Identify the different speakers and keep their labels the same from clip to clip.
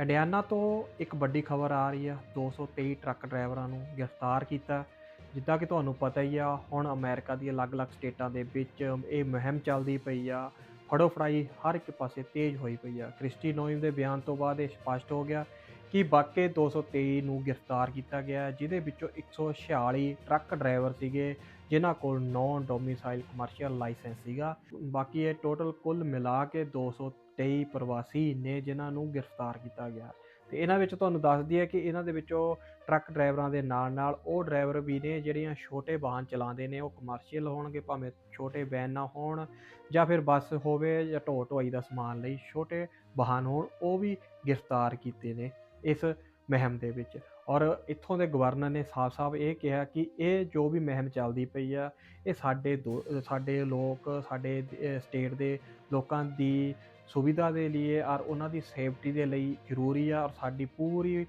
Speaker 1: Indiana ਤੋਂ ਇੱਕ ਵੱਡੀ ਖਬਰ ਆ ਰਹੀ ਆ। 223 ਟਰੱਕ ਡਰਾਈਵਰਾਂ ਨੂੰ ਗ੍ਰਿਫਤਾਰ ਕੀਤਾ। ਜਿੱਦਾਂ ਕਿ ਤੁਹਾਨੂੰ ਪਤਾ ਹੀ ਆ, ਹੁਣ ਅਮਰੀਕਾ ਦੀ ਅਲੱਗ-ਅਲੱਗ ਸਟੇਟਾਂ ਦੇ ਵਿੱਚ ਇਹ ਮੁਹਿੰਮ ਚੱਲਦੀ ਪਈ ਆ। ਫੜੋ ਫੜਾਈ ਹਰ ਇੱਕ ਪਾਸੇ ਤੇਜ਼ ਹੋਈ ਪਈ ਆ। ਕ੍ਰਿਸਟੀ ਨੋਇਮ ਦੇ ਬਿਆਨ ਤੋਂ ਬਾਅਦ ਇਹ ਸਪਸ਼ਟ ਹੋ ਗਿਆ ਕਿ ਵਾਕਈ 223 ਨੂੰ ਗ੍ਰਿਫਤਾਰ ਕੀਤਾ ਗਿਆ ਜਿਹਦੇ ਵਿੱਚੋਂ 146 ਟਰੱਕ ਡਰਾਈਵਰ ਸੀਗੇ, ਜਿਨ੍ਹਾਂ ਕੋਲ ਨਾਨ ਡੋਮਿਸਾਈਲ ਕਮਰਸ਼ੀਅਲ ਲਾਇਸੈਂਸ ਸੀਗਾ। ਬਾਕੀ ਇਹ ਟੋਟਲ ਕੁੱਲ ਮਿਲਾ ਕੇ 223 ਪ੍ਰਵਾਸੀ ਨੇ ਜਿਨ੍ਹਾਂ ਨੂੰ ਗ੍ਰਿਫਤਾਰ ਕੀਤਾ ਗਿਆ। ਤੇ ਇਹਨਾਂ ਵਿੱਚ ਤੁਹਾਨੂੰ ਦੱਸਦੀ ਹੈ ਕਿ ਇਹਨਾਂ ਦੇ ਵਿੱਚੋਂ ਟਰੱਕ ਡਰਾਈਵਰਾਂ ਦੇ ਨਾਲ ਨਾਲ ਉਹ ਡਰਾਈਵਰ ਵੀ ਨੇ ਜਿਹੜੀਆਂ ਛੋਟੇ ਵਾਹਨ ਚਲਾਉਂਦੇ ਨੇ, ਉਹ ਕਮਰਸ਼ੀਅਲ ਹੋਣਗੇ, ਭਾਵੇਂ ਛੋਟੇ ਵੈਨ ਨਾ ਹੋਣ ਜਾਂ ਫਿਰ ਬੱਸ ਹੋਵੇ ਜਾਂ ਢੋ ਢੋਆਈ ਦਾ ਸਮਾਨ ਲਈ ਛੋਟੇ ਵਾਹਨ ਹੋਣ, ਉਹ ਵੀ ਗ੍ਰਿਫਤਾਰ ਕੀਤੇ ਨੇ ਇਸ ਮਹਿਮ ਦੇ ਵਿੱਚ। ਔਰ ਇੱਥੋਂ ਦੇ ਗਵਰਨਰ ਨੇ ਸਾਫ਼-ਸਾਫ਼ ਇਹ ਕਿਹਾ ਕਿ ਇਹ ਜੋ ਵੀ ਮਹਿਮ ਚੱਲਦੀ ਪਈ ਆ, ਇਹ ਸਾਡੇ ਦੋ, ਸਾਡੇ ਲੋਕ, ਸਾਡੇ ਸਟੇਟ ਦੇ ਲੋਕਾਂ ਦੀ ਸੁਵਿਧਾ ਦੇ ਲਈ ਔਰ ਉਹਨਾਂ ਦੀ ਸੇਫਟੀ ਦੇ ਲਈ ਜ਼ਰੂਰੀ ਆ ਔਰ ਸਾਡੀ ਪੂਰੀ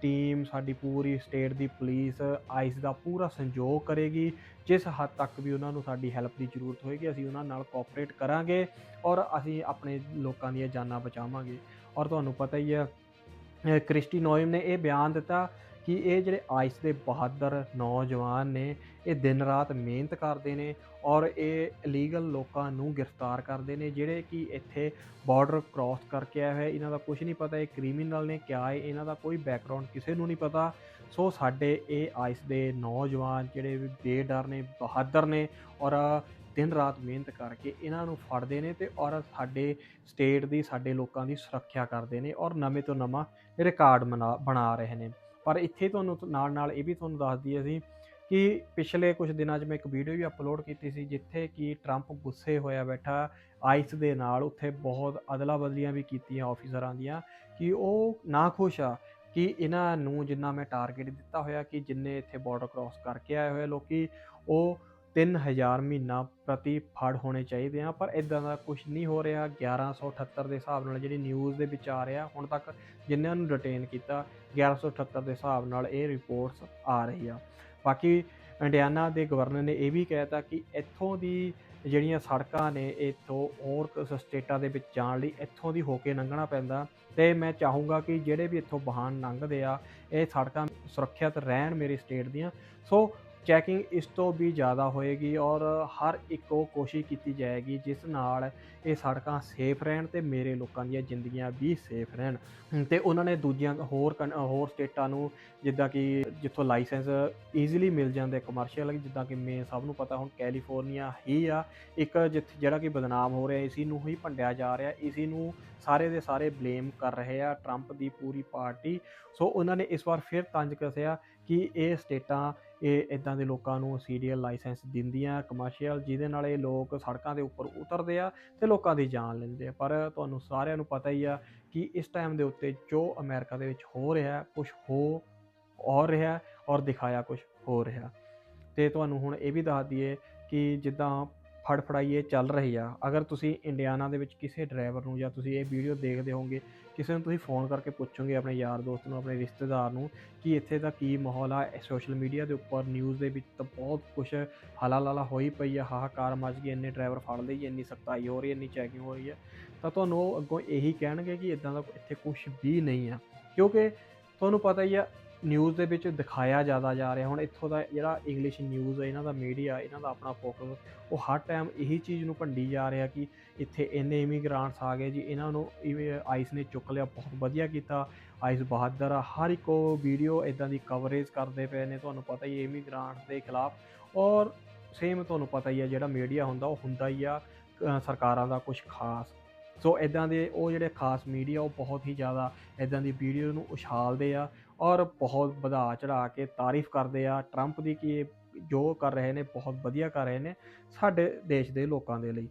Speaker 1: ਟੀਮ ਸਾਡੀ ਪੂਰੀ ਸਟੇਟ ਦੀ ਪੁਲਿਸ ਆਈਸ ਦਾ ਪੂਰਾ ਸੰਯੋਗ ਕਰੇਗੀ। ਜਿਸ ਹੱਦ ਤੱਕ ਵੀ ਉਹਨਾਂ ਨੂੰ ਸਾਡੀ ਹੈਲਪ ਦੀ ਜ਼ਰੂਰਤ ਹੋਏਗੀ, ਅਸੀਂ ਉਹਨਾਂ ਨਾਲ ਕੋਆਪਰੇਟ ਕਰਾਂਗੇ ਔਰ ਅਸੀਂ ਆਪਣੇ ਲੋਕਾਂ ਦੀਆਂ ਜਾਨਾਂ ਬਚਾਵਾਂਗੇ। ਔਰ ਤੁਹਾਨੂੰ ਪਤਾ ਹੀ ਹੈ ਕ੍ਰਿਸਟੀ ਨੋਇਮ ਨੇ ਇਹ ਬਿਆਨ ਦਿੱਤਾ ਕਿ ਇਹ ਜਿਹੜੇ ਆਈਸ ਦੇ ਬਹਾਦਰ ਨੌਜਵਾਨ ਨੇ, ਇਹ ਦਿਨ ਰਾਤ ਮਿਹਨਤ ਕਰਦੇ ਨੇ ਔਰ ਇਹ ਇਲੀਗਲ ਲੋਕਾਂ ਨੂੰ ਗ੍ਰਿਫਤਾਰ ਕਰਦੇ ਨੇ, ਜਿਹੜੇ ਕਿ ਇੱਥੇ ਬਾਰਡਰ ਕ੍ਰਾਸ ਕਰਕੇ ਆਏ ਹੋਏ, ਇਹਨਾਂ ਦਾ ਕੁਝ ਨਹੀਂ ਪਤਾ, ਇਹ ਕ੍ਰਿਮੀਨਲ ਨੇ ਕਿਆ ਹੈ, ਇਹਨਾਂ ਦਾ ਕੋਈ ਬੈਕਗ੍ਰਾਉਂਡ ਕਿਸੇ ਨੂੰ ਨਹੀਂ ਪਤਾ। ਸੋ ਸਾਡੇ ਇਹ ਆਈਸ ਦੇ ਨੌਜਵਾਨ ਜਿਹੜੇ ਵੀ ਬੇਡਰ ਨੇ, ਬਹਾਦਰ ਨੇ ਔਰ ਦਿਨ ਰਾਤ ਮਿਹਨਤ ਕਰਕੇ ਇਹਨਾਂ ਨੂੰ ਫੜਦੇ ਨੇ ਤੇ ਔਰ ਸਾਡੇ ਸਟੇਟ ਦੀ, ਸਾਡੇ ਲੋਕਾਂ ਦੀ ਸੁਰੱਖਿਆ ਕਰਦੇ ਨੇ ਔਰ ਨਵੇਂ ਤੋਂ ਨਵਾਂ ਰਿਕਾਰਡ ਬਣਾ ਬਣਾ ਰਹੇ ਨੇ। ਪਰ ਇੱਥੇ ਤੁਹਾਨੂੰ ਨਾਲ ਨਾਲ ਇਹ ਵੀ ਤੁਹਾਨੂੰ ਦੱਸ ਦਈਏ ਅਸੀਂ ਕਿ ਪਿਛਲੇ ਕੁਝ ਦਿਨਾਂ 'ਚ ਮੈਂ ਇੱਕ ਵੀਡੀਓ ਵੀ ਅਪਲੋਡ ਕੀਤੀ ਸੀ ਜਿੱਥੇ ਕਿ ਟਰੰਪ ਗੁੱਸੇ ਹੋਇਆ ਬੈਠਾ ਆਈਸ ਦੇ ਨਾਲ ਉੱਥੇ ਬਹੁਤ ਅਦਲਾ ਬਦਲੀਆਂ ਵੀ ਕੀਤੀਆਂ ਆਫੀਸਰਾਂ ਦੀਆਂ ਕਿ ਉਹ ਨਾ ਖੁਸ਼ ਆ ਕਿ ਇਹਨਾਂ ਨੂੰ ਜਿੰਨਾ ਮੈਂ ਟਾਰਗੇਟ ਦਿੱਤਾ ਹੋਇਆ ਕਿ ਜਿੰਨੇ ਇੱਥੇ ਬਾਰਡਰ ਕ੍ਰਾਸ ਕਰਕੇ ਆਏ ਹੋਏ ਲੋਕੀ ਉਹ 3000 ਮਹੀਨਾ ਪ੍ਰਤੀ ਫੜ ਹੋਣੇ ਚਾਹੀਦੇ ਆ, ਪਰ ਇਦਾਂ ਦਾ ਕੁਝ ਨਹੀਂ ਹੋ ਰਿਹਾ। 1178 ਦੇ ਹਿਸਾਬ ਨਾਲ ਜਿਹੜੀ ਨਿਊਜ਼ ਦੇ ਵਿੱਚ ਆ ਰਿਹਾ, ਹੁਣ ਤੱਕ ਜਿਨ੍ਹਾਂ ਨੂੰ ਡਿਟੇਨ ਕੀਤਾ 1178 ਦੇ ਹਿਸਾਬ ਨਾਲ ਇਹ ਰਿਪੋਰਟਸ ਆ ਰਹੀ ਆ। ਬਾਕੀ ਇੰਡੀਆਨਾ ਦੇ ਗਵਰਨਰ ਨੇ ਇਹ ਵੀ ਕਹਿਤਾ ਕਿ ਇੱਥੋਂ ਦੀ ਜਿਹੜੀਆਂ ਸੜਕਾਂ ਨੇ, ਇੱਥੋਂ ਹੋਰ ਸਟੇਟਾਂ ਦੇ ਵਿੱਚ ਜਾਣ ਲਈ ਇੱਥੋਂ ਦੀ ਹੋ ਕੇ ਲੰਘਣਾ ਪੈਂਦਾ। ਤੇ ਮੈਂ ਚਾਹੂੰਗਾ ਕਿ ਜਿਹੜੇ ਵੀ ਇੱਥੋਂ ਵਾਹਨ ਲੰਘਦੇ ਆ, ਇਹ ਸੜਕਾਂ ਸੁਰੱਖਿਅਤ ਰਹਿਣ ਮੇਰੀ ਸਟੇਟ ਦੀਆਂ। ਸੋ ਚੈਕਿੰਗ ਇਸ ਤੋਂ ਵੀ ਜ਼ਿਆਦਾ ਹੋਏਗੀ ਔਰ ਹਰ ਇੱਕ ਉਹ ਕੋਸ਼ਿਸ਼ ਕੀਤੀ ਜਾਏਗੀ ਜਿਸ ਨਾਲ ਇਹ ਸੜਕਾਂ ਸੇਫ ਰਹਿਣ ਤੇ ਮੇਰੇ ਲੋਕਾਂ ਦੀਆਂ ਜ਼ਿੰਦਗੀਆਂ ਵੀ ਸੇਫ ਰਹਿਣ। ਹਮ, ਤੇ ਉਹਨਾਂ ਨੇ ਦੂਜੀਆਂ ਹੋਰ ਕਨ- ਹੋਰ ਸਟੇਟਾਂ ਨੂੰ ਜਿੱਦਾਂ ਕਿ ਜਿੱਥੋਂ ਲਾਇਸੈਂਸ ਈਜ਼ੀਲੀ ਮਿਲ ਜਾਂਦੇ ਕਮਰਸ਼ੀਅਲ ਜਿੱਦਾਂ ਕਿ ਮੈਂ ਸਭ ਨੂੰ ਪਤਾ ਹੁਣ ਕੈਲੀਫੋਰਨੀਆ ਹੀ ਆ। ਇੱਕ ਜਿੱਥੇ ਜਿਹੜਾ ਕਿ ਬਦਨਾਮ ਹੋ ਰਿਹਾ ਇਸੀ ਨੂੰ ਹੀ ਭੰਡਿਆ ਜਾ ਰਿਹਾ ਇਸੀ ਨੂੰ ਸਾਰੇ ਦੇ ਸਾਰੇ ਬਲੇਮ ਕਰ ਰਹੇ ਆ ਟਰੰਪ ਦੀ ਪੂਰੀ ਪਾਰਟੀ। ਸੋ ਉਹਨਾਂ ਨੇ ਇਸ ਵਾਰ ਫਿਰ ਤੰਜ ਕੱਸਿਆ ਕਿ ਇਹ ਸਟੇਟਾਂ ਇਹ ਇਦਾਂ ਦੇ ਲੋਕਾਂ ਨੂੰ ਸੀਰੀਅਲ ਲਾਇਸੈਂਸ ਦਿੰਦੀਆਂ ਕਮਰਸ਼ੀਅਲ ਜਿਹਦੇ ਨਾਲ ਇਹ ਲੋਕ ਸੜਕਾਂ ਦੇ ਉੱਪਰ ਉਤਰਦੇ ਆ ਤੇ ਲੋਕਾਂ ਦੀ ਜਾਨ ਲੈਂਦੇ ਆ। ਪਰ ਤੁਹਾਨੂੰ ਸਾਰਿਆਂ ਨੂੰ ਪਤਾ ਹੀ ਆ ਕਿ ਇਸ ਟਾਈਮ ਦੇ ਉੱਤੇ ਜੋ ਅਮਰੀਕਾ ਦੇ ਵਿੱਚ ਹੋ ਰਿਹਾ ਕੁਝ ਹੋ ਔਰ ਰਿਹਾ ਔਰ ਦਿਖਾਇਆ ਕੁਝ ਹੋ ਰਿਹਾ। ਤੇ ਤੁਹਾਨੂੰ ਹੁਣ ਇਹ ਵੀ ਦੱਸ ਦਈਏ ਕਿ ਜਿੱਦਾਂ ਫੜਫੜਾਈਏ ਚੱਲ ਰਹੀ ਆ। ਅਗਰ ਤੁਸੀਂ ਇੰਡੀਆਨਾ ਦੇ ਵਿੱਚ ਕਿਸੇ ਡਰਾਈਵਰ ਨੂੰ ਜਾਂ ਤੁਸੀਂ ਇਹ ਵੀਡੀਓ ਦੇਖਦੇ ਹੋਵੋਗੇ, ਕਿਸੇ ਨੂੰ ਤੁਸੀਂ ਫੋਨ ਕਰਕੇ ਪੁੱਛੋਗੇ ਆਪਣੇ ਯਾਰ ਦੋਸਤ ਨੂੰ, ਆਪਣੇ ਰਿਸ਼ਤੇਦਾਰ ਨੂੰ ਕਿ ਇੱਥੇ ਦਾ ਕੀ ਮਾਹੌਲ ਆ ਸੋਸ਼ਲ ਮੀਡੀਆ ਦੇ ਉੱਪਰ ਨਿਊਜ਼ ਦੇ ਵਿੱਚ ਤਾਂ ਬਹੁਤ ਕੁਝ ਹਲਾ ਲਾਲਾ ਹੋਈ ਪਈ ਆ, ਹਾਹਾਕਾਰ ਮਚ ਗਈ, ਇੰਨੇ ਡਰਾਈਵਰ ਫੜ ਲਈ ਇੰਨੀ ਸਖਤਾਈ ਹੋ ਰਹੀ ਹੈ ਇੰਨੀ ਚੈਕਿੰਗ ਹੋ ਰਹੀ ਹੈ ਤਾਂ ਤੁਹਾਨੂੰ ਉਹ ਅੱਗੋਂ ਇਹੀ ਕਹਿਣਗੇ ਕਿ ਇਦਾਂ ਦਾ ਇੱਥੇ ਕੁਝ ਵੀ ਨਹੀਂ ਆ। ਕਿਉਂਕਿ ਤੁਹਾਨੂੰ ਪਤਾ ਹੀ ਆ ਨਿਊਜ਼ ਦੇ ਵਿੱਚ ਦਿਖਾਇਆ ਜ਼ਿਆਦਾ ਜਾ ਰਿਹਾ। ਹੁਣ ਇੱਥੋਂ ਦਾ ਜਿਹੜਾ ਇੰਗਲਿਸ਼ ਨਿਊਜ਼ ਹੈ, ਇਹਨਾਂ ਦਾ ਮੀਡੀਆ ਇਹਨਾਂ ਦਾ ਆਪਣਾ ਫੋਕਸ ਉਹ ਹਰ ਟਾਈਮ ਇਹੀ ਚੀਜ਼ ਨੂੰ ਭੰਡੀ ਜਾ ਰਿਹਾ ਕਿ ਇੱਥੇ ਇੰਨੇ ਇਮੀਗ੍ਰਾਂਟਸ ਆ ਗਏ ਜੀ, ਇਹਨਾਂ ਨੂੰ ਆਈਸ ਨੇ ਚੁੱਕ ਲਿਆ, ਬਹੁਤ ਵਧੀਆ ਕੀਤਾ। ਆਈਸ ਬਹਾਦਰ ਆ, ਹਰ ਇੱਕ ਉਹ ਵੀਡੀਓ ਇਦਾਂ ਦੀ ਕਵਰੇਜ ਕਰਦੇ ਪਏ ਨੇ, ਤੁਹਾਨੂੰ ਪਤਾ ਹੀ ਇਮੀਗ੍ਰਾਂਟਸ ਦੇ ਖਿਲਾਫ। ਔਰ ਸੇਮ ਤੁਹਾਨੂੰ ਪਤਾ ਹੀ ਆ ਜਿਹੜਾ ਮੀਡੀਆ ਹੁੰਦਾ, ਉਹ ਹੁੰਦਾ ਹੀ ਆ ਸਰਕਾਰਾਂ ਦਾ ਕੁਝ ਖਾਸ। ਸੋ ਇਦਾਂ ਦੇ ਉਹ ਜਿਹੜੇ ਖਾਸ ਮੀਡੀਆ ਉਹ ਬਹੁਤ ਹੀ ਜ਼ਿਆਦਾ ਇਦਾਂ ਦੀ ਵੀਡੀਓ ਨੂੰ ਉਛਾਲਦੇ ਆ। ਔਰ ਬਹੁਤ ਵਧਾ ਚੜਾ ਕੇ ਤਾਰੀਫ ਕਰਦੇ ਆ ਟਰੰਪ ਦੀ ਕਿ ਇਹ ਜੋ ਕਰ ਰਹੇ ਨੇ, ਬਹੁਤ ਵਧੀਆ ਕਰ ਰਹੇ ਨੇ ਸਾਡੇ ਦੇਸ਼ ਦੇ ਲੋਕਾਂ ਦੇ ਲਈ।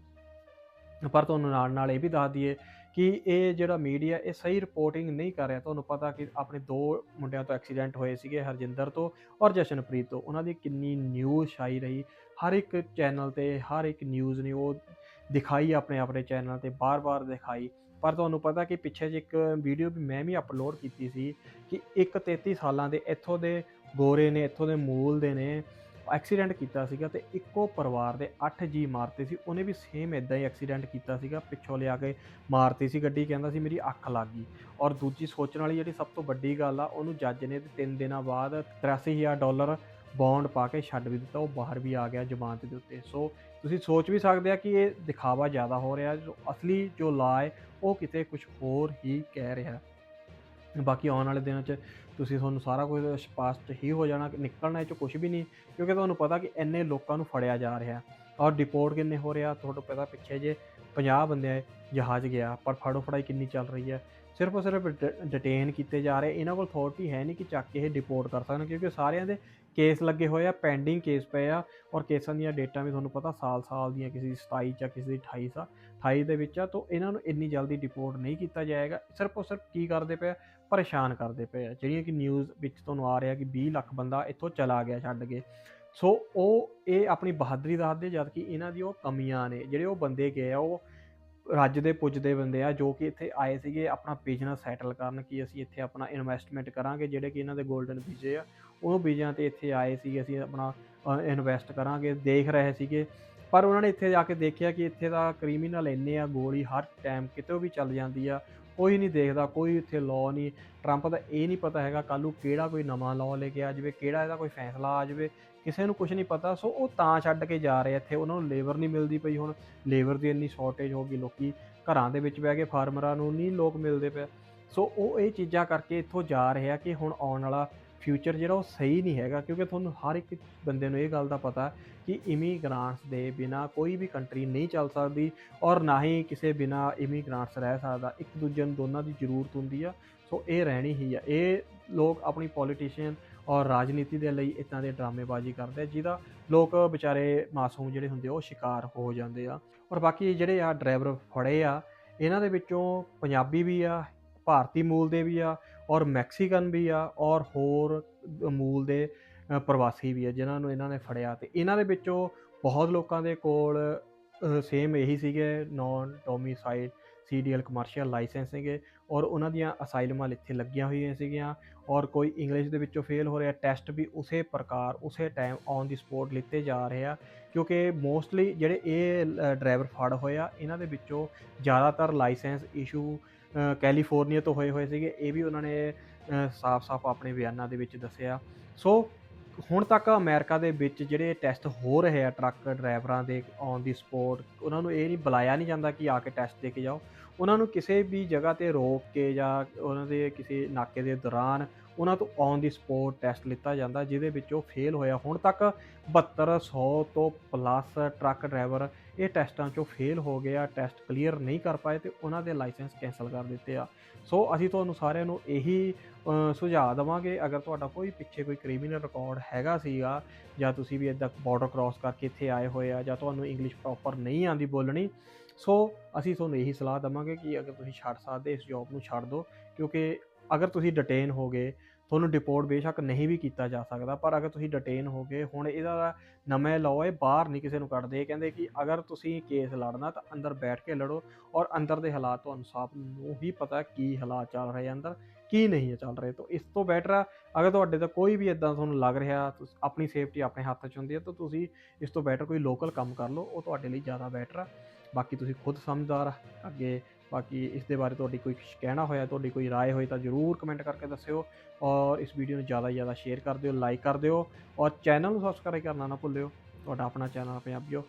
Speaker 1: ਪਰ ਤੁਹਾਨੂੰ ਨਾਲ ਨਾਲ ਇਹ ਵੀ ਦੱਸ ਦਈਏ ਕਿ ਇਹ ਜਿਹੜਾ ਮੀਡੀਆ, ਇਹ ਸਹੀ ਰਿਪੋਰਟਿੰਗ ਨਹੀਂ ਕਰ ਰਿਹਾ। ਤੁਹਾਨੂੰ ਪਤਾ ਕਿ ਆਪਣੇ ਦੋ ਮੁੰਡਿਆਂ ਤੋਂ ਐਕਸੀਡੈਂਟ ਹੋਏ ਸੀਗੇ, ਹਰਜਿੰਦਰ ਤੋਂ ਔਰ ਜਸ਼ਨਪ੍ਰੀਤ ਤੋਂ। ਉਹਨਾਂ ਦੀ ਕਿੰਨੀ ਨਿਊਜ਼ ਛਾਈ ਰਹੀ। ਹਰ ਇੱਕ ਚੈਨਲ ਤੇ, ਹਰ ਇੱਕ ਨਿਊਜ਼ ਨੇ ਉਹ ਦਿਖਾਈ ਆਪਣੇ ਆਪਣੇ ਚੈਨਲ ਤੇ, ਬਾਰ-ਬਾਰ ਦਿਖਾਈ। ਪਰ ਤੁਹਾਨੂੰ ਪਤਾ ਕਿ ਪਿੱਛੇ ਜੇ ਇੱਕ ਵੀਡੀਓ ਵੀ ਮੈਂ ਵੀ ਅਪਲੋਡ ਕੀਤੀ ਸੀ ਕਿ ਇੱਕ 33 ਸਾਲਾਂ ਦੇ ਇੱਥੋਂ ਦੇ ਗੋਰੇ ਨੇ, ਇੱਥੋਂ ਦੇ ਮੂਲ ਦੇ ਨੇ ਐਕਸੀਡੈਂਟ ਕੀਤਾ ਸੀਗਾ ਤੇ ਇੱਕੋ ਪਰਿਵਾਰ ਦੇ 8 ਜੀ ਮਾਰਤੇ ਸੀ, ਉਹਨੇ ਵੀ ਸੇਮ ਇਦਾਂ ਹੀ ਐਕਸੀਡੈਂਟ ਕੀਤਾ ਸੀਗਾ, ਪਿੱਛੋਂ ਲਿਆ ਕੇ ਮਾਰਤੀ ਸੀ ਗੱਡੀ, ਕਹਿੰਦਾ ਸੀ ਮੇਰੀ ਅੱਖ ਲੱਗ ਗਈ। ਔਰ ਦੂਜੀ ਸੋਚਣ ਵਾਲੀ ਜਿਹੜੀ ਸਭ ਤੋਂ ਵੱਡੀ ਗੱਲ ਆ, ਉਹਨੂੰ ਜੱਜ ਨੇ ਤੇ 3 ਦਿਨਾਂ ਬਾਅਦ 83000 ਡਾਲਰ ਬੌਂਡ ਪਾ ਕੇ ਛੱਡ ਵੀ ਦਿੱਤਾ, ਉਹ ਬਾਹਰ ਵੀ ਆ ਗਿਆ ਜ਼ਮਾਨਤ ਦੇ ਉੱਤੇ। ਸੋ ਤੁਸੀਂ ਸੋਚ ਵੀ ਸਕਦੇ ਆ ਕਿ ਇਹ ਦਿਖਾਵਾ ਜ਼ਿਆਦਾ ਹੋ ਰਿਹਾ, ਜੋ ਅਸਲੀ ਜੋ ਲਾ ਹੈ, ਉਹ ਕਿਤੇ ਕੁਝ ਹੋਰ ਹੀ ਕਹਿ ਰਿਹਾ। ਬਾਕੀ ਆਉਣ ਵਾਲੇ ਦਿਨਾਂ 'ਚ ਤੁਸੀਂ ਤੁਹਾਨੂੰ ਸਾਰਾ ਕੁਝ ਸਪਸ਼ਟ ਹੀ ਹੋ ਜਾਣਾ, ਨਿਕਲਣਾ ਇਹ 'ਚ ਕੁਝ ਵੀ ਨਹੀਂ, ਕਿਉਂਕਿ ਤੁਹਾਨੂੰ ਪਤਾ ਕਿ ਇੰਨੇ ਲੋਕਾਂ ਨੂੰ ਫੜਿਆ ਜਾ ਰਿਹਾ। ਔਰ ਡਿਪੋਰਟ ਕਿੰਨੇ ਹੋ ਰਿਹਾ ਤੁਹਾਨੂੰ ਪਤਾ ਪਿੱਛੇ ਜੇ 50 ਬੰਦੇ ਜਹਾਜ਼ ਗਿਆ, ਪਰ ਫੜੋ ਫੜਾਈ ਕਿੰਨੀ ਚੱਲ ਰਹੀ ਹੈ। ਸਿਰਫ ਔਰ ਸਿਰਫ ਡਿਟੇਨ ਕੀਤੇ ਜਾ ਰਹੇ, ਇਹਨਾਂ ਕੋਲ ਅਥਾਰਟੀ ਹੈ ਨਹੀਂ ਕਿ ਚੱਕ ਕੇ ਇਹ ਡਿਪੋਰਟ ਕਰ ਸਕਣ, ਕਿਉਂਕਿ ਸਾਰਿਆਂ ਦੇ ਕੇਸ ਲੱਗੇ ਹੋਏ ਆ ਪੈਂਡਿੰਗ ਕੇਸ ਪਏ ਆ, ਔਰ ਕੇਸਾਂ ਦੀਆਂ ਡੇਟਾਂ ਵੀ ਤੁਹਾਨੂੰ ਪਤਾ ਸਾਲ-ਸਾਲ ਦੀਆਂ ਕਿਸੇ ਦੀ 27 ਜਾਂ ਕਿਸੇ ਦੀ 28 ਸਾ 28 ਦੇ ਵਿੱਚ ਆ, ਤਾਂ ਇਹਨਾਂ ਨੂੰ ਇੰਨੀ ਜਲਦੀ ਡਿਪੋਰਟ ਨਹੀਂ ਕੀਤਾ ਜਾਏਗਾ, ਸਿਰਫ ਉਹ ਸਿਰਫ ਕੀ ਕਰਦੇ ਪਏ ਆ, ਪਰੇਸ਼ਾਨ ਕਰਦੇ ਪਏ ਆ, ਜਿਹੜੀਆਂ ਕਿ ਨਿਊਜ਼ ਵਿੱਚ ਤੁਹਾਨੂੰ ਆ ਰਿਹਾ ਕਿ 20 ਲੱਖ ਬੰਦਾ ਇੱਥੋਂ ਚਲਾ ਗਿਆ ਛੱਡ ਕੇ। ਸੋ ਉਹ ਇਹ ਆਪਣੀ ਬਹਾਦਰੀ ਦੱਸਦੇ ਜਦ ਕਿ ਇਹਨਾਂ ਦੀ ਉਹ ਕਮੀਆਂ ਨੇ, ਜਿਹੜੇ ਉਹ ਬੰਦੇ ਗਏ ਆ, ਉਹ ਰੱਜ ਦੇ ਪੁੱਜਦੇ ਬੰਦੇ ਆ ਜੋ ਕਿ ਇੱਥੇ ਆਏ ਸੀਗੇ ਆਪਣਾ ਬਿਜ਼ਨਸ ਸੈਟਲ ਕਰਨ ਕਿ ਅਸੀਂ ਇੱਥੇ ਆਪਣਾ ਇਨਵੈਸਟਮੈਂਟ ਕਰਾਂਗੇ, ਜਿਹੜੇ ਕਿ ਇਹਨਾਂ ਦੇ 골ਡਨ ਵੀਜ਼ੇ ਆ, ਉਹ ਵੀਜ਼ਿਆਂ ਤੇ ਇੱਥੇ ਆਏ ਸੀਗੇ, ਅਸੀਂ ਆਪਣਾ ਇਨਵੈਸਟ ਕਰਾਂਗੇ, ਦੇਖ ਰਹੇ ਸੀਗੇ। ਪਰ ਉਹਨਾਂ ਨੇ ਇੱਥੇ ਜਾ ਕੇ ਦੇਖਿਆ ਕਿ ਇੱਥੇ ਦਾ ਕ੍ਰਿਮੀਨਲ ਇੰਨੇ ਆ, ਗੋਲੀ ਹਰ ਟਾਈਮ ਕਿਤੇ ਵੀ ਚੱਲ ਜਾਂਦੀ ਆ। ਕੋਈ ਨਹੀਂ ਦੇਖਦਾ, ਕੋਈ ਇੱਥੇ ਲਾਅ ਨਹੀਂ। ਟਰੰਪ ਦਾ ਇਹ ਨਹੀਂ ਪਤਾ ਹੈਗਾ ਕੱਲ੍ਹ ਨੂੰ ਕਿਹੜਾ ਕੋਈ ਨਵਾਂ ਲਾਅ ਲੈ ਕੇ ਆ ਜਾਵੇ, ਕਿਹੜਾ ਇਹਦਾ ਕੋਈ ਫੈਸਲਾ ਆ ਜਾਵੇ, ਕਿਸੇ ਨੂੰ ਕੁਝ ਨਹੀਂ ਪਤਾ। ਸੋ ਉਹ ਤਾਂ ਛੱਡ ਕੇ ਜਾ ਰਹੇ ਇੱਥੇ, ਉਹਨਾਂ ਨੂੰ ਲੇਬਰ ਨਹੀਂ ਮਿਲਦੀ ਪਈ ਹੁਣ। ਲੇਬਰ ਦੀ ਇੰਨੀ ਸ਼ਾਰਟੇਜ ਹੋ ਗਈ ਲੋਕੀ, ਘਰਾਂ ਦੇ ਵਿੱਚ ਬਹਿ ਕੇ ਫਾਰਮਰਾਂ ਨੂੰ ਨਹੀਂ ਲੋਕ ਮਿਲਦੇ ਪਏ। ਸੋ ਉਹ ਇਹ ਚੀਜ਼ਾਂ ਕਰਕੇ ਇੱਥੋਂ ਜਾ ਰਹੇ ਆ ਕਿ ਹੁਣ ਆਉਣ ਵਾਲਾ ਫਿਊਚਰ ਜਿਹੜਾ ਉਹ ਸਹੀ ਨਹੀਂ ਹੈਗਾ, ਕਿਉਂਕਿ ਤੁਹਾਨੂੰ ਹਰ ਇੱਕ ਬੰਦੇ ਨੂੰ ਇਹ ਗੱਲ ਦਾ ਪਤਾ ਕਿ ਇਮੀਗ੍ਰਾਂਟਸ ਦੇ ਬਿਨਾ ਕੋਈ ਵੀ ਕੰਟਰੀ ਨਹੀਂ ਚੱਲ ਸਕਦੀ ਔਰ ਨਾ ਹੀ ਕਿਸੇ ਬਿਨਾ ਇਮੀਗ੍ਰਾਂਟਸ ਰਹਿ ਸਕਦਾ। ਇੱਕ ਦੂਜੇ ਨੂੰ ਦੋਨਾਂ ਦੀ ਜ਼ਰੂਰਤ ਹੁੰਦੀ ਆ, ਸੋ ਇਹ ਰਹਿਣੀ ਹੀ ਆ। ਇਹ ਲੋਕ ਆਪਣੀ ਪੋਲੀਟੀਸ਼ੀਅਨ ਔਰ ਰਾਜਨੀਤੀ ਦੇ ਲਈ ਇਦਾਂ ਦੇ ਡਰਾਮੇਬਾਜ਼ੀ ਕਰਦੇ ਜਿਹਦਾ ਲੋਕ ਵਿਚਾਰੇ ਮਾਸੂਮ ਜਿਹੜੇ ਹੁੰਦੇ ਆ, ਉਹ ਸ਼ਿਕਾਰ ਹੋ ਜਾਂਦੇ ਆ। ਔਰ ਬਾਕੀ ਜਿਹੜੇ ਆ ਡਰਾਈਵਰ ਫੜੇ ਆ, ਇਹਨਾਂ ਦੇ ਵਿੱਚੋਂ ਪੰਜਾਬੀ ਵੀ ਆ, ਭਾਰਤੀ ਮੂਲ ਦੇ ਵੀ ਆ ਔਰ ਮੈਕਸੀਕਨ ਵੀ ਆ ਔਰ ਹੋਰ ਮੂਲ ਦੇ ਪ੍ਰਵਾਸੀ ਵੀ ਆ, ਜਿਨ੍ਹਾਂ ਨੂੰ ਇਹਨਾਂ ਨੇ ਫੜਿਆ ਤੇ ਇਹਨਾਂ ਦੇ ਵਿੱਚੋਂ ਬਹੁਤ ਲੋਕਾਂ ਦੇ ਕੋਲ ਸੇਮ ਇਹੀ ਸੀਗੇ non domicile CDL commercial licence ਸੀਗੇ ਔਰ ਉਹਨਾਂ ਦੀਆਂ ਅਸਾਈਲਮਾਂ ਇੱਥੇ ਲੱਗੀਆਂ ਹੋਈਆਂ ਸੀਗੀਆਂ ਔਰ ਕੋਈ ਇੰਗਲਿਸ਼ ਦੇ ਵਿੱਚੋਂ ਫੇਲ ਹੋ ਰਿਹਾ ਟੈਸਟ ਵੀ ਉਸੇ ਪ੍ਰਕਾਰ, ਉਸੇ ਟਾਈਮ ਔਨ ਦੀ ਸਪੋਟ ਲਿੱਤੇ ਜਾ ਰਹੇ ਆ ਕਿਉਂਕਿ ਮੋਸਟਲੀ ਜਿਹੜੇ ਇਹ ਡਰਾਈਵਰ ਫੜ ਹੋਏ ਆ, ਇਹਨਾਂ ਦੇ ਵਿੱਚੋਂ ਜ਼ਿਆਦਾਤਰ ਲਾਇਸੈਂਸ ਇਸ਼ੂ ਕੈਲੀਫੋਰਨੀਆ ਤੋਂ ਹੋਏ ਹੋਏ ਸੀਗੇ, ਇਹ ਵੀ ਉਹਨਾਂ ਨੇ ਸਾਫ਼-ਸਾਫ਼ ਆਪਣੇ ਬਿਆਨਾਂ ਦੇ ਵਿੱਚ ਦੱਸਿਆ। ਸੋ ਹੁਣ ਤੱਕ ਅਮਰੀਕਾ ਦੇ ਵਿੱਚ ਜਿਹੜੇ ਟੈਸਟ ਹੋ ਰਹੇ ਆ ਟਰੱਕ ਡਰਾਈਵਰਾਂ ਦੇ ਔਨ ਦੀ ਸਪੋਟ ਉਹਨਾਂ ਨੂੰ ਇਹ ਨਹੀਂ ਬੁਲਾਇਆ ਨਹੀਂ ਜਾਂਦਾ ਕਿ ਆ ਕੇ ਟੈਸਟ ਦੇ ਕੇ ਜਾਓ। ਉਹਨਾਂ ਨੂੰ ਕਿਸੇ ਵੀ ਜਗ੍ਹਾ ਤੇ ਰੋਕ ਕੇ ਜਾਂ ਉਹਨਾਂ ਦੇ ਕਿਸੇ ਨਾਕੇ ਦੇ ਦੌਰਾਨ ਉਹਨਾਂ ਤੋਂ ਔਨ ਦੀ ਸਪੋਟ ਟੈਸਟ ਲਿੱਤਾ ਜਾਂਦਾ, ਜਿਹਦੇ ਵਿੱਚ ਉਹ ਫੇਲ ਹੋਇਆ। ਹੁਣ ਤੱਕ 7200 ਤੋਂ ਪਲੱਸ ਟਰੱਕ ਡਰਾਈਵਰ ਇਹ ਟੈਸਟਾਂ 'ਚੋਂ ਫੇਲ ਹੋ ਗਏ ਆ ਟੈਸਟ ਕਲੀਅਰ ਨਹੀਂ ਕਰ ਪਾਏ ਤੇ ਉਹਨਾਂ ਦੇ ਲਾਇਸੈਂਸ ਕੈਂਸਲ ਕਰ ਦਿੱਤੇ ਆ। ਸੋ ਅਸੀਂ ਤੁਹਾਨੂੰ ਸਾਰਿਆਂ ਨੂੰ ਇਹੀ ਸੁਝਾਅ ਦੇਵਾਂਗੇ, ਅਗਰ ਤੁਹਾਡਾ ਕੋਈ ਪਿੱਛੇ ਕੋਈ ਕ੍ਰਿਮੀਨਲ ਰਿਕਾਰਡ ਹੈਗਾ ਸੀਗਾ, ਜਾਂ ਤੁਸੀਂ ਵੀ ਇਦਾਂ ਬਾਰਡਰ ਕ੍ਰਾਸ ਕਰਕੇ ਇੱਥੇ ਆਏ ਹੋਏ ਆ, ਜਾਂ ਤੁਹਾਨੂੰ ਇੰਗਲਿਸ਼ ਪ੍ਰੋਪਰ ਨਹੀਂ ਆਂਦੀ ਬੋਲਣੀ, ਸੋ ਅਸੀਂ ਤੁਹਾਨੂੰ ਇਹੀ ਸਲਾਹ ਦੇਵਾਂਗੇ ਕਿ ਅਗਰ ਤੁਸੀਂ ਛੱਡ ਸਕਦੇ, ਇਸ ਜੌਬ ਨੂੰ ਛੱਡ ਦਿਓ, ਕਿਉਂਕਿ ਅਗਰ ਤੁਸੀਂ ਡਿਟੇਨ ਹੋ ਗਏ ਤੁਹਾਨੂੰ ਡਿਪੋਰਟ ਬੇਸ਼ੱਕ ਨਹੀਂ ਵੀ ਕੀਤਾ ਜਾ ਸਕਦਾ, ਪਰ ਅਗਰ ਤੁਸੀਂ ਡਿਟੇਨ ਹੋ ਗਏ, ਹੁਣ ਇਹਦਾ ਨਵੇਂ ਲਾਅ ਹੈ, ਬਾਹਰ ਨਹੀਂ ਕਿਸੇ ਨੂੰ ਕੱਢਦੇ। ਕਹਿੰਦੇ ਕਿ ਅਗਰ ਤੁਸੀਂ ਕੇਸ ਲੜਨਾ, ਤਾਂ ਅੰਦਰ ਬੈਠ ਕੇ ਲੜੋ ਔਰ ਅੰਦਰ ਦੇ ਹਾਲਾਤ ਤੁਹਾਨੂੰ ਸਭ ਨੂੰ ਹੀ ਪਤਾ ਕੀ ਹਾਲਾਤ ਚੱਲ ਰਹੇ ਆ ਅੰਦਰ, ਕੀ ਨਹੀਂ ਹੈ ਚੱਲ ਰਹੇ। ਤਾਂ ਇਸ ਤੋਂ ਬੈਟਰ ਆ, ਅਗਰ ਤੁਹਾਡੇ ਤਾਂ ਕੋਈ ਵੀ ਇਦਾਂ ਤੁਹਾਨੂੰ ਲੱਗ ਰਿਹਾ, ਤੁਸ- ਆਪਣੀ ਸੇਫਟੀ ਆਪਣੇ ਹੱਥ 'ਚ ਹੁੰਦੀ ਹੈ, ਤਾਂ ਤੁਸੀਂ ਇਸ ਤੋਂ ਬੈਟਰ ਕੋਈ ਲੋਕਲ ਕੰਮ ਕਰ ਲਓ, ਉਹ ਤੁਹਾਡੇ ਲਈ ਜ਼ਿਆਦਾ ਬੈਟਰ ਆ। ਬਾਕੀ ਤੁਸੀਂ ਖੁਦ ਸਮਝਦਾਰ ਅੱਗੇ ਬਾਕੀ ਇਸ ਦੇ ਬਾਰੇ ਤੁਹਾਡੀ ਕੋਈ ਕੁਛ ਕਹਿਣਾ ਹੋਇਆ ਤੁਹਾਡੀ ਕੋਈ رائے ਹੋਈ ਤਾਂ ਜਰੂਰ ਕਮੈਂਟ ਕਰਕੇ ਦੱਸਿਓ ਔਰ ਇਸ ਵੀਡੀਓ ਨੂੰ ਜ਼ਿਆਦਾ ਤੋਂ ਜ਼ਿਆਦਾ ਸ਼ੇਅਰ ਕਰ ਦਿਓ ਲਾਈਕ ਕਰ ਦਿਓ ਔਰ ਚੈਨਲ ਨੂੰ ਸਬਸਕ੍ਰਾਈਬ ਕਰਨਾ ਨਾ ਭੁੱਲਿਓ ਤੁਹਾਡਾ ਆਪਣਾ ਚੈਨਲ ਪੰਜਾਬੀਓ